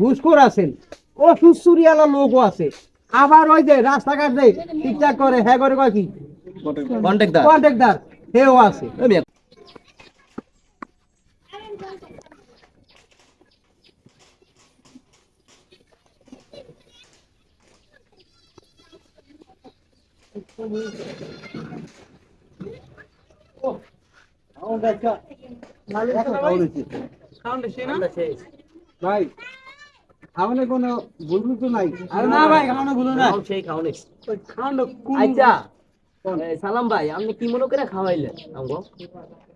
ঘুষখোর আছেন চুরিয়ালা লোকও আছে। আবার ওই যে রাস্তাঘাট যে ঠিকঠাক করে হ্যাঁ করে কয় কি? কন্ট্রাক্টর। হেও আছে। ভাই কোনো ভুল তো নাই। আরে না ভাই খাওয়ানো ভুলো না সেই খাওনি খাওয়ানো আচ্ছা সালাম ভাই আপনি কি মনে করে খাওয়াইলেন? আমগো?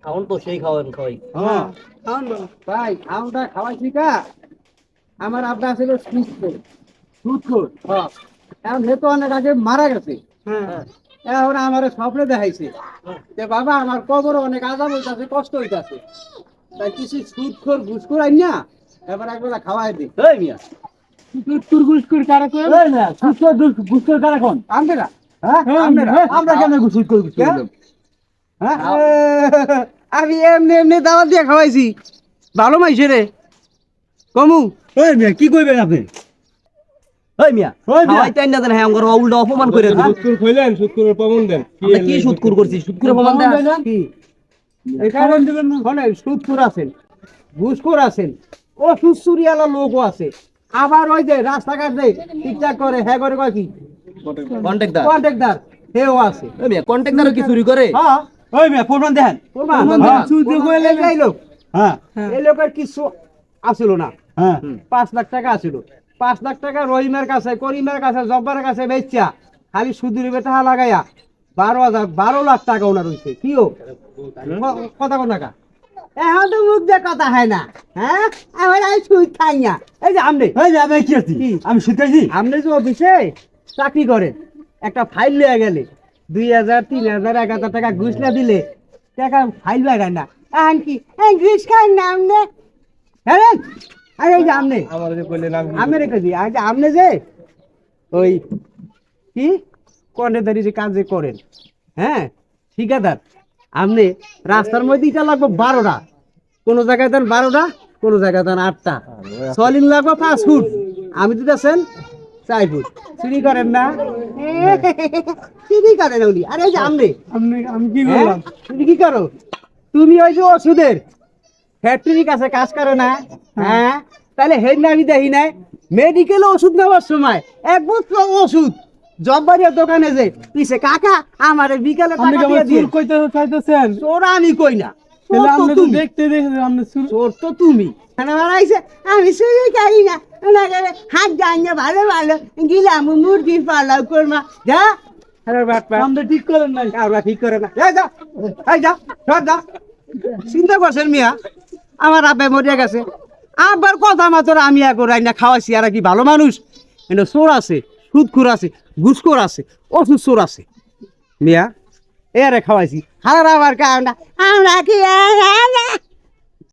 খাওন তো সেই খাওয়ান খাওয়াই। হ্যাঁ ভাই আমরা খাওয়াইছি কা আমার আব্বা ছিল সুস্থ সুস্থ। হ্যাঁ এখন সে তো অনেক আগে মারা গেছে। হ্যাঁ। এখন আমার স্বপ্নে দেখাইছে। যে বাবা আমার কবর অনেক আজাব হইতাছে কষ্ট হইতাছে। তাই কিছু সুদ খোর ঘুষখোর আই না। এবার একবেলা খাওয়াই দি। এই মিয়া। কারা এই কারা কোন? আমরা হ্যাঁ? আমরা আমরা কেন হ্যাঁ? হ্যাঁ? আমি এমনি এমনি দাওয়াত দিয়ে খাওয়াইছি। ভালো মাইছে রে। কমু। এই মিয়া কি কইবেন আপনি? ওই মিয়া ওই মিয়া। খাওয়াইতেন না দেন হ্যাঁ উল্টা অপমান করে দিল সুৎকুর কইলেন সুৎকুরের প্রমাণ দেন। কি সুদকুর করছি? সুদকুরে প্রমাণ দেন। কি? আছেন। ঘুষখোর আছেন। ও সুসুরিয়ালা লোকও আছে। আবার ওই যে রাস্তাঘাট যে ঠিকঠাক করে হ্যাঁ করে কয় কি? কন্ট্যাক্টদার কন্ট্রাক্টর হেও আছে। ওই মিয়া কি চুরি করে? হ্যাঁ। ওই মিয়া প্রমাণ প্রমাণ। হ্যাঁ। লোক। হ্যাঁ। এই লোকের কিছু আসিল না। হ্যাঁ। পাঁচ লাখ টাকা আছিল পাঁচ লাখ টাকা রহিমের কাছে করিমের কাছে জব্বারের কাছে বেচা। খালি সুদুরি বেটা লাগাইয়া বারো হাজার বারো লাখ টাকা ওনার হয়েছে কি ও ক- কথা কোন টাকা এখন তো মুখ দিয়ে কথা হয় না হ্যাঁ? আমার আমি সুদ খাই না। এই যে আমনে। এই যে আমি কি আছি? আমি শিখাইছি আপনি যে অফিসে চাকরি করেন একটা ফাইল লয়ে গেলে দুই হাজার তিন হাজার এক হাজার টাকা ঘুষ না দিলে টাকা ফাইল লাগায় না। এখন কি? এই ঘুষ খাই না আমনে? হ্যাঁ আরে এই যে আমনে। যে আমি আমি রেখে দিই আজ আপনি যে ওই কি? কর্ণেদারি যে কাজ যে করেন হ্যাঁ? ঠিকাদার। আপনি রাস্তার মধ্যে লাগবে বারোটা। কোনো জায়গায় দেন বারোটা কোনো জায়গায় দেন আটটা। সলিং লাগবে পাঁচ ফুট। আমি দিতেছেন চার ফুট। চুরি করেন না? চুরি করেন উনি। আরে যে আপনি আমি কি হ্যাঁ? তুমি কি করো? তুমি ওই যে ওষুধের ফ্যাক্টরির কাছে কাজ করো না? হ্যাঁ। তাহলে হেড আমি দেখি নাই। মেডিকেলে ওষুধ নেওয়ার সময় এক বছর ওষুধ। জব্বারিয়ার দোকানে যে পিছে কাকা আমার বিকালে টাকা দিয়ে আমার চুল কইতে চাইতেছেন? চোর আমি কই না। আপনি তো দেখতে দেখতে আপনি চোর তো তুমি। এখানে বাড়াইছে আমি না। ওনাকে হাত জানিয়ে ভালো ভালো গিলাম মুরগি পালাও করমা। যা। আরে বাটপা আপনি ঠিক করেন নাই। আমরা ঠিক করে না। যা চিন্তা করছেন মিয়া? আমার আব্বাই মরিয়া গেছে। আব্বার কথা মাত্র আমি এখন রান্না খাওয়াইছি আর কি ভালো মানুষ। কিন্তু চোর আছে সুদখোর আছে ঘুষখোর আছে চোর আছে। মিয়া এরে খাওয়াইছি। হারা আবার কাউন্ডা আমরা কি